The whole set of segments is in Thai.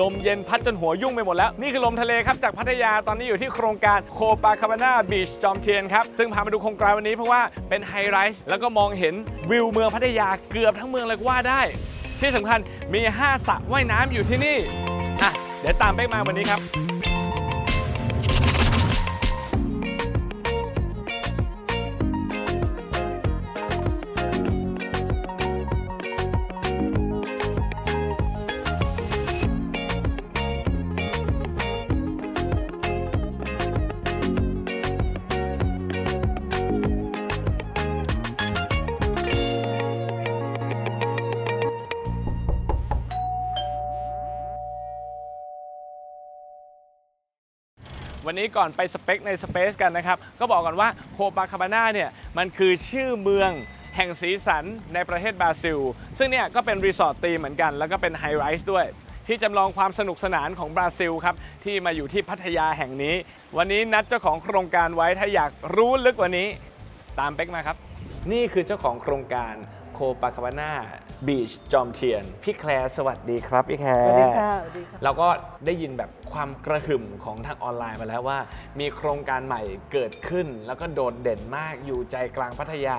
ลมเย็นพัดจนหัวยุ่งไปหมดแล้ว นี่คือลมทะเลครับ จากพัทยาตอนนี้อยู่ที่โครงการโคปาคาบาน่าบีชจอมเทียนครับ ซึ่งพามาดูโครงการวันนี้เพราะว่าเป็นไฮไลท์แล้วก็มองเห็นวิวเมืองพัทยาเกือบทั้งเมืองเลยก็ว่าได้ ที่สำคัญมี 5สระว่ายน้ำอยู่ที่นี่อะเดี๋ยวตามเป๊กมาวันนี้ครับ วันนี้ก่อนไปสเปคในสเปซกันนะครับ ก็บอกก่อนว่าโคปาคาบาน่าเนี่ยมันคือชื่อเมืองแห่งสีสันในประเทศบราซิล ซึ่งเนี่ยก็เป็นรีสอร์ทตีมเหมือนกัน แล้วก็เป็นไฮไรส์ด้วย ที่จำลองความสนุกสนานของบราซิลครับ ที่มาอยู่ที่พัทยาแห่งนี้ วันนี้นัดเจ้าของโครงการไว้ถ้าอยากรู้ลึกกว่านี้ ตามเป๊กมาครับ นี่คือเจ้าของโครงการ โคปาคาบาน่าบีชจอมเทียน พี่แคลร์สวัสดีครับ พี่แคลสวัสดีร์ค่ะสวัสดีค่ะ เราก็ได้ยินแบบความกระหึ่มของทางออนไลน์มาแล้วว่า มีโครงการใหม่เกิดขึ้น แล้วก็โดดเด่นมากอยู่ใจกลางพัทยา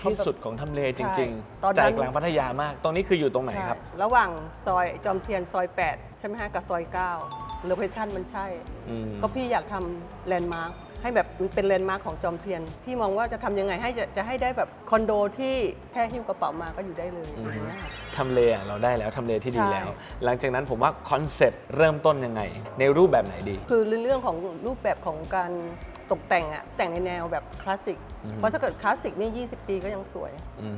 ที่สุดของทำเลจริงใช่ตอนๆนั้นใจกลางพัทยามาก ตรงนี้คืออยู่ตรงไหนครับ ใช่ระหว่างซอยจอมเทียนซอย 8 ใช่ไหมฮะกับซอย9โลเคชั่นมันใช่ อืม ก็พี่อยากทำแลนด์มาร์ค ให้แบบมันเป็นแลนด์มาร์คของจอมเทียน พี่มองว่าจะทำยังไงให้จะจะให้ได้แบบคอนโดที่แค่หิ้วกระเป๋ามาก็อยู่ได้เลยอืม อย่างเงี้ยทำเลอะเราได้แล้วทำเลที่ดีใช่แล้วหลังจากนั้นผมว่าคอนเซ็ปต์เริ่มต้นยังไง ในรูปแบบไหนดี คือเรื่องของรูปแบบของการ ตกแต่งอะแต่งในแนวแบบคลาสสิก อืม เพราะถ้าเกิดคลาสสิกนี่ 20 ปีก็ยังสวย อืม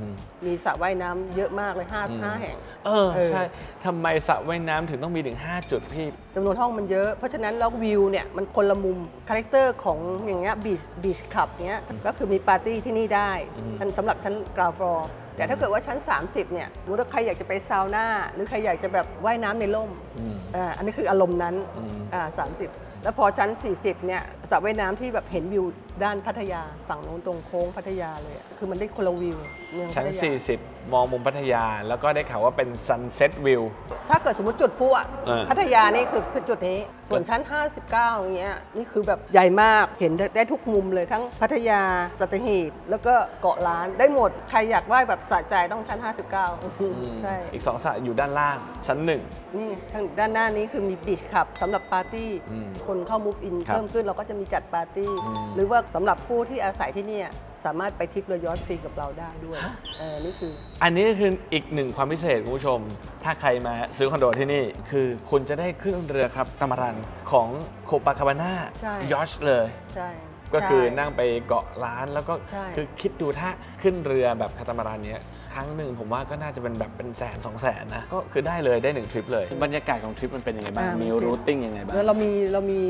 มีสระว่ายน้ำเยอะมากเลย5อืม5แห่ง เออ เออ ใช่ทำไมสระว่ายน้ำถึงต้องมีถึง 5 จุดพี่ จำนวนห้องมันเยอะ เพราะฉะนั้นแล้ววิวเนี่ยมันคนละมุม คาแรคเตอร์ของอย่างเงี้ยบีชบีชคลับเงี้ยก็คือมีปาร์ตี้ที่นี่ได้อืมอันสำหรับชั้นกราวฟลอร์แต่ถ้าเกิดว่าชั้น 30เนี่ยสมมติว่าใครอยากจะไปซาวน่าหรือใครอยากจะแบบว่ายน้ำในร่มอืม อ่าอันนี้คืออารมณ์นั้นอืม อ่าสามสิบ แล้วพอชั้น 40 เนี่ยสระว่ายน้ำที่แบบเห็นวิวด้านพัทยา ฝั่งโน้นตรงโค้งพัทยาเลยอะคือมันได้คนละวิวเมืองพัชั้น ทยา40 มองมุมพัทยา แล้วก็ได้ข่าวว่าเป็น sunset view ถ้าเกิดสมมติจุดพลุอะเออ พัทยานี่คือคือจุดนี้ ส่วนชั้น 59อย่างเงี้ยนี่คือแบบใหญ่มากเห็นได้ได้ทุกมุมเลยทั้งพัทยาสัตหีบ แล้วก็เกาะล้านได้หมดใครอยากไหว้แบบสะใจต้องชั้น 59อืมใช่ อีกสองสระอยู่ด้านล่างชั้นหนึ่ง นี่ทางด้านหน้านี้คือมีบีชคลับสำหรับปาร์ตี้ อืม คนเข้ามูฟอินครับ เพิ่มขึ้นเราก็จะมีจัดปาร์ตี้อืมหรือว่าสำหรับผู้ที่อาศัยที่เนี่ยสามารถไปทริปเรือย้อนฟรีกับเราได้ด้วยเออนี่คือ อันนี้คืออีกหนึ่งความพิเศษคุณผู้ชม ถ้าใครมาซื้อคอนโดที่นี่ คือคุณจะได้ขึ้นเรือครับตามารันของโคปาคาบาน่าใช่ ยอชเลย ใช่ก็คือใช่ นั่งไปเกาะล้านแล้วก็ใช่ คือคิดดูถ้าขึ้นเรือแบบคาตามารันเนี้ย ครั้งหนึ่งผมว่าก็น่าจะเป็นแบบเป็นแสนสองแสนนะก็คือได้เลยได้หนึ่งทริปเลย บรรยากาศของทริปมันเป็นยังไงบ้าง อ่ามี มีรูทติ้งยังไงบ้าง แล้วเรามีเรามี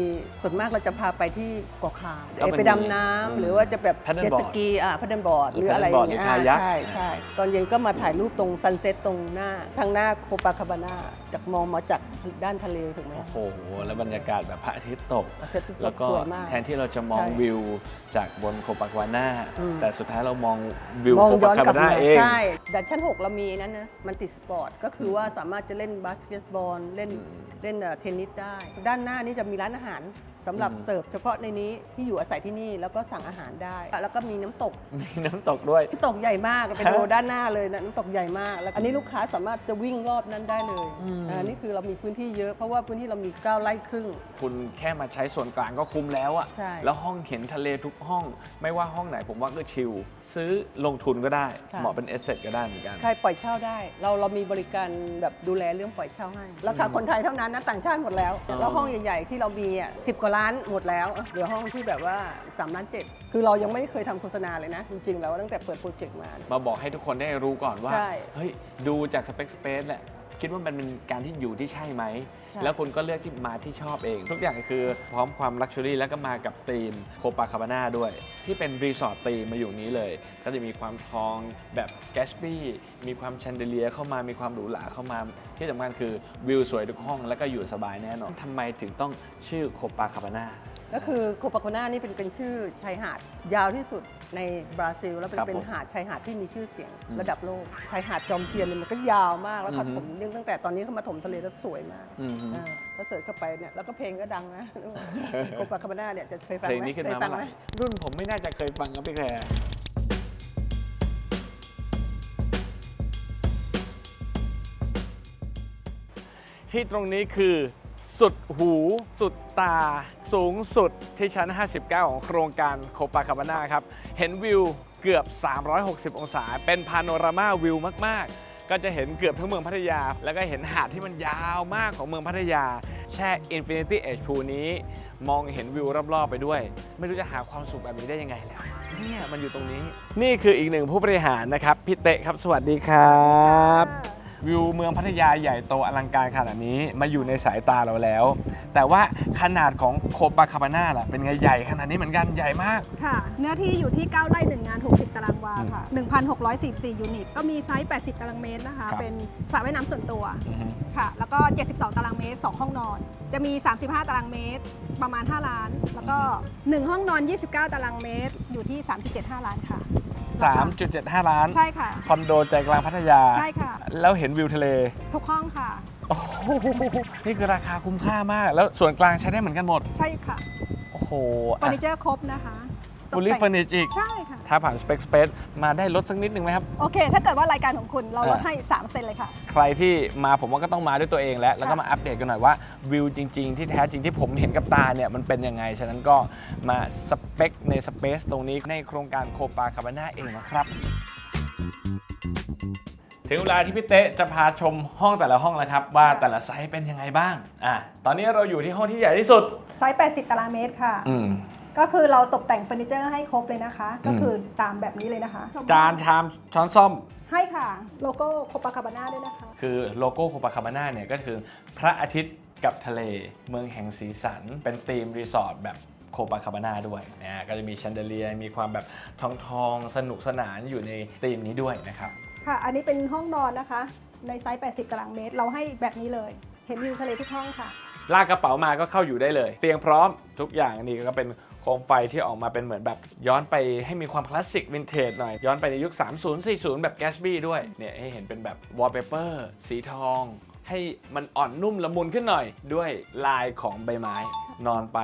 ส่วนมากเราจะพาไปที่เกาะคาแล้วมันไปดำน้ำมีหรือว่าจะแบบ Paddle เจ็ต board สกีอะพัดเดิลบอร์ดหหรือรืออะไรอ paddle ย่าง board เงี้ยหรือ kayak ใช่ใช่ตอนเย็นก็มาถ่ายรูปตรงซันเซ็ตตรงหน้า ทางหน้าโคปาคาบาน่าจากมองมาจากด้านทะเลถูกไหม โอ้โห แล้วบรรยากาศแบบพระอาทิตย์ตก พระอาทิตย์ตกแล้วก็สวยมากแทนที่เราจะมองใช่วิวจากบนโคปากวาน่า อืม แต่สุดท้ายเรามองวิวมองโคย้ปาอนคากลับบาน่ามาเอง ใช่แต่ชั้น 6 เรามีนั้นนะ มันติดสปอร์ต ก็คือว่าสามารถจะเล่นบาสเกตบอล เล่นเล่นเอ่อเทนนิสได้ ด้านหน้านี่จะมีร้านอาหารสำหรับอืม เสิร์ฟเฉพาะในนี้ที่อยู่อาศัยที่นี่แล้วก็สั่งอาหารได้ แล้วก็มีน้ำตกมีน้ำตกด้วย น้ำตกใหญ่มากไปฮะดูด้านหน้าเลยนะน้ำตกใหญ่มากแล้วอันนี้ลูกค้าสามารถจะวิ่งรอบนั้นได้เลยอืม อันนี้คือเรามีพื้นที่เยอะเพราะว่าพื้นที่เรามี9ไร่ครึ่ง คุณแค่มาใช้ส่วนกลางก็คุ้มแล้วอะใช่แล้วห้องเห็นทะเลทุกห้อง ไม่ว่าห้องไหนผมว่าก็ชิล ซื้อลงทุนก็ได้ ค่ะ เหมาะเป็นเอสเซทก็ได้เหมือนกัน ใครปล่อยเช่าได้ เราเรามีบริการแบบดูแลเรื่องปล่อยเช่าให้ราคาคนไทยเท่านั้นนะต่างชาติหมดแล้วอ๋อแล้วห้องใหญ่ ๆ ที่เรามีอะสิกว่าล้านหมดแล้วเหลือห้องที่แบบว่า3ล้านเจ็ดคือเรายังไม่เคยทำโฆษณาเลยนะ จริงๆ แล้วตั้งแต่เปิดโปรเจกต์มา มาบอกให้ทุกคนได้รู้ก่อนว่า ใช่ เฮ้ย ดูจากสเปคสเปซแหละ คิดว่ามันเป็นการที่อยู่ที่ใช่ไหมใช่แล้วคุณก็เลือกที่มาที่ชอบเอง ทุกอย่างคือพร้อมความลักชัวรี่แล้วก็มากับธีมโคปาคาบาน่าด้วย ที่เป็นรีสอร์ทธีมมาอยู่นี้เลย ก็จะมีความทองแบบแกสปี้มีความแชนเดเลียเข้ามามีความหรูหราเข้ามา ที่สำคัญคือวิวสวยทุกห้องแล้วก็อยู่สบายแน่นอนทำไมถึงต้องชื่อโคปาคาบาน่า ก็คือโคปาโคนานี่เป็นเป็นชื่อชายหาดยาวที่สุดในบราซิล แล้วเป็นครับเป็นผมหาดชายหาดที่มีชื่อเสียงอืมระดับโลกชายหาดจอมเทียนเนี่ยมันก็ยาวมากแล้วเขาอือฮึถมเนื่องตั้งแต่ตอนนี้เขามาถมทะเลแล้วสวยมากอืมฮึอ่าแล้วเสิร์ชเข้าไปเนี่ยแล้วก็เพลงก็ดังนะโคปาโคนาเนี่ยจะเคยฟังเพลงไหมนี้ขึ้นเคมายฟัเมื่อไหไหมร่รุ่นผมไม่น่าจะเคยฟังครับพี่แคร์ที่ตรงนี้คือ สุดหู สุดตา สูงสุดที่ชั้น 59 ของโครงการโคปาคาบาน่าครับ เห็นวิวเกือบ 360 องศา เป็นพาโนรามาวิวมาก ๆ ก็จะเห็นเกือบทั้งเมืองพัทยา แล้วก็เห็นหาดที่มันยาวมากของเมืองพัทยา แช่ Infinity Edge Pool นี้ มองเห็นวิวรอบ ๆ ไปด้วย ไม่รู้จะหาความสุขแบบนี้ได้ยังไงแล้วเนี่ยมันอยู่ตรงนี้ นี่คืออีกหนึ่งผู้บริหารนะครับพี่เตะครับ สวัสดีครับ วิวเมืองพัทยาใหญ่โตอลังการขนาดนี้มาอยู่ในสายตาเราแล้ว แต่ว่าขนาดของโคปาคาบาน่าล่ะเป็นไงใหญ่ขนาดนี้เหมือนกันใหญ่มาก ค่ะ เนื้อที่อยู่ที่ 9 ไร่1งาน 60 ตารางวาค่ะ 1,644 ยูนิต ก็มีไซส์ 80 ตารางเมตรนะคะ ครับ เป็นสระว่ายน้ำส่วนตัวอือฮึค่ะ แล้วก็ 72 ตารางเมตร 2 ห้องนอน จะมี 35 ตารางเมตร ประมาณ 5 ล้าน แล้วก็ 1 ห้องนอน 29 ตารางเมตร อยู่ที่ 3.75 ล้านค่ะ 3.75ล้าน ใช่ค่ะ คอนโดใจกลางพัทยา ใช่ค่ะ แล้วเห็นวิวทะเล ทุกห้องค่ะ โอ้โหนี่คือราคาคุ้มค่ามาก แล้วส่วนกลางใช้ได้เหมือนกันหมด ใช่ค่ะ โอ้โหเฟอร์นิเจอร์ครบนะคะฟูลี่ ตกเฟอแต่งร์นิชอีก ใช่ค่ะ ถ้าผ่าน Spec Space มาได้ลดสักนิดหนึ่งไหมครับ โอเค ถ้าเกิดว่ารายการของคุณเราลดอ่าให้ 3 เซนเลยค่ะ ใครที่มาผมว่าก็ต้องมาด้วยตัวเองแล้ว แล้วก็ค่ะมาอัปเดตกันหน่อยว่าวิวจริง ๆ ที่แท้จริงที่ผมเห็นกับตาเนี่ยมันเป็นยังไง ฉะนั้นก็มาสเปคในสเปซตรงนี้ในโครงการโคปาคาบาน่าเองนะครับ ถึงเวลาที่พี่เต๊ะจะพาชมห้องแต่ละห้องแล้วครับ ว่าแต่ละไซส์เป็นยังไงบ้างอะตอนนี้เราอยู่ที่ห้องที่ใหญ่ที่สุดไซส์ 80 ตารางเมตรค่ะ อืม ก็คือเราตกแต่งเฟอร์นิเจอร์ให้ครบเลยนะคะ ก็คือตามแบบนี้เลยนะคะจานชามช้อนซ่อม ให้ค่ะ โลโก้โคปาคาบาน่าด้วยนะคะ คือโลโก้โคปาคาบาน่าเนี่ยก็คือพระอาทิตย์กับทะเลเมืองแห่งสีสัน เป็นธีมรีสอร์ทแบบโคปาคาบาน่าด้วยนะฮะก็จะมีแชนเดเลียมีความแบบทองทองๆสนุกสนานอยู่ในธีมนี้ด้วยนะครับ ค่ะ อันนี้เป็นห้องนอนนะคะ ในไซส์ 80 ตารางเมตร เราให้แบบนี้เลย เห็นวิวทะเลทุกห้องค่ะ ลากกระเป๋ามาก็เข้าอยู่ได้เลย เตียงพร้อมทุกอย่างนี่ก็เป็น โคมไฟที่ออกมาเป็นเหมือนแบบ ย้อนไปให้มีความคลาสสิกวินเทจหน่อย ย้อนไปในยุค 30 40 แบบแกสบี้ด้วย เนี่ยให้เห็นเป็นแบบวอลเปเปอร์สีทอง ให้มันอ่อนนุ่มละมุนขึ้นหน่อย ด้วยลายของใบไม้ นอนไป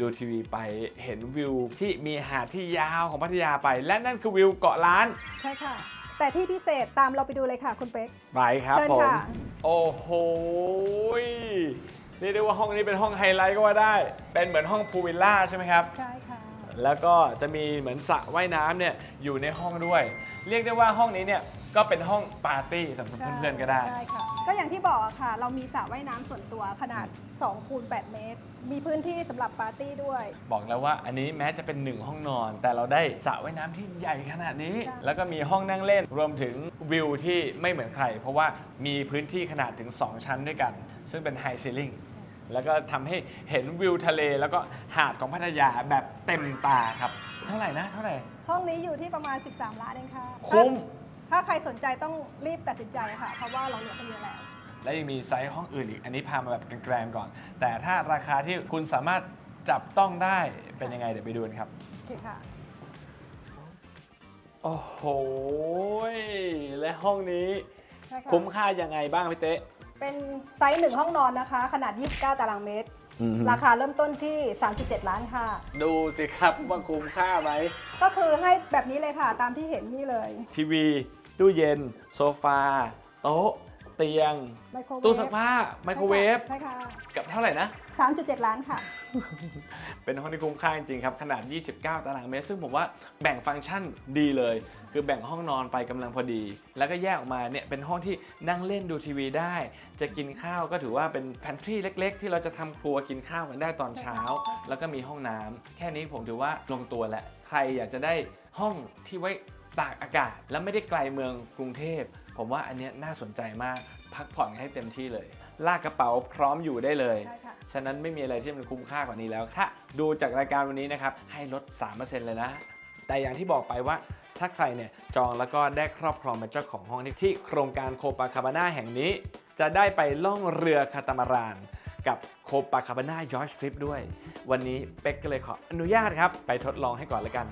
ดูทีวีไปเห็นวิวที่มีหาดที่ยาวของพัทยาไป และนั่นคือวิวเกาะล้าน ใช่ค่ะ แต่ที่พิเศษตามเราไปดูเลยค่ะคุณเป๊ก ไปครับเชิญผม ค่ะ โอ้โห เรียกได้ว่าห้องนี้เป็นห้องไฮไลท์ก็ว่าได้ เป็นเหมือนห้องพูลวิลล่าใช่ไหมครับ ใช่ค่ะ แล้วก็จะมีเหมือนสระว่ายน้ำเนี่ยอยู่ในห้องด้วย เรียกได้ว่าห้องนี้เนี่ย ก็เป็นห้องปาร์ตี้สำหรับเพื่อนๆก็ได้ ใช่ค่ะ ก็อย่างที่บอกอะค่ะ เรามีสระว่ายน้ำส่วนตัวขนาด2คูณ8เมตร มีพื้นที่สำหรับปาร์ตี้ด้วย บอกแล้วว่าอันนี้แม้จะเป็นหนึ่งห้องนอน แต่เราได้สระว่ายน้ำที่ใหญ่ขนาดนี้ ใช่ แล้วก็มีห้องนั่งเล่น รวมถึงวิวที่ไม่เหมือนใคร เพราะว่ามีพื้นที่ขนาดถึง 2 ชั้นด้วยกัน ซึ่งเป็นไฮซีลิงแล้วก็ทำให้เห็นวิวทะเล แล้วก็หาดของพัทยาแบบเต็มตาครับ เท่าไหร่นะ เท่าไหร่ ห้องนี้อยู่ที่ประมาณ 13 ล้านเองค่ะคุ้ม ถ้าใครสนใจต้องรีบตัดสินใจค่ะ เพราะว่าเราเหลือกันเยอะแล้ว และยังมีไซส์ห้องอื่นอีก อันนี้พามาแบบแกรนๆก่อน แต่ถ้าราคาที่คุณสามารถจับต้องได้เป็นยังไงเดี๋ยวไปดูกันครับ โอเคค่ะ โอ้โห และห้องนี้ใช่ค่ะ คุ้มค่ายังไงบ้างพี่เต๊ะ เป็นไซส์หนึ่งห้องนอนนะคะ ขนาด 29 ตารางเมตร ราคาเริ่มต้นที่ 3.7 ล้านค่ะ ดูสิครับว่าคุ้มค่าไหม ก็คือให้แบบนี้เลยค่ะตามที่เห็นนี่เลยทีวี ตู้เย็น โซฟา โต๊ะ เตียง ไมโครเวฟตู้ซักผ้า ไมโครเวฟ ใช่ค่ะ กับเท่าไหร่นะ 3.7 ล้านค่ะ เป็นห้องที่คุ้มค่าจริงๆครับ ขนาด 29 ตารางเมตร ซึ่งผมว่าแบ่งฟังก์ชันดีเลย คือแบ่งห้องนอนไปกำลังพอดี แล้วก็แยกออกมาเนี่ยเป็นห้องที่นั่งเล่นดูทีวีได้ จะกินข้าวก็ถือว่าเป็นแพนทรีเล็ก ๆ ที่เราจะทำครัวกินข้าวกันได้ตอนเช้าใช่ค่ะแล้วก็มีห้องน้ำแค่นี้ผมถือว่าลงตัวแล้วใครอยากจะได้ห้องที่ไว้ตากอากาศ แล้วไม่ได้ไกลเมืองกรุงเทพผมว่าอันเนี้ยน่าสนใจมาก พักผ่อนให้เต็มที่เลย ลากกระเป๋าพร้อมอยู่ได้เลย ใช่ค่ะ ฉะนั้นไม่มีอะไรที่มันคุ้มค่ากว่านี้แล้ว ถ้าดูจากรายการวันนี้นะครับ ให้ลด 3%เลยนะ แต่อย่างที่บอกไปว่าถ้าใครเนี่ยจองแล้วก็ได้ครอบครองเป็นเจ้าของห้องที่ที่โครงการโคปาคาบาน่าแห่งนี้ จะได้ไปล่องเรือคาตามารานกับโคปาคาบาน่ายอชทริปด้วย วันนี้เป็กก็เลยขออนุญาตครับ ไปทดลองให้ก่อนแล้วกัน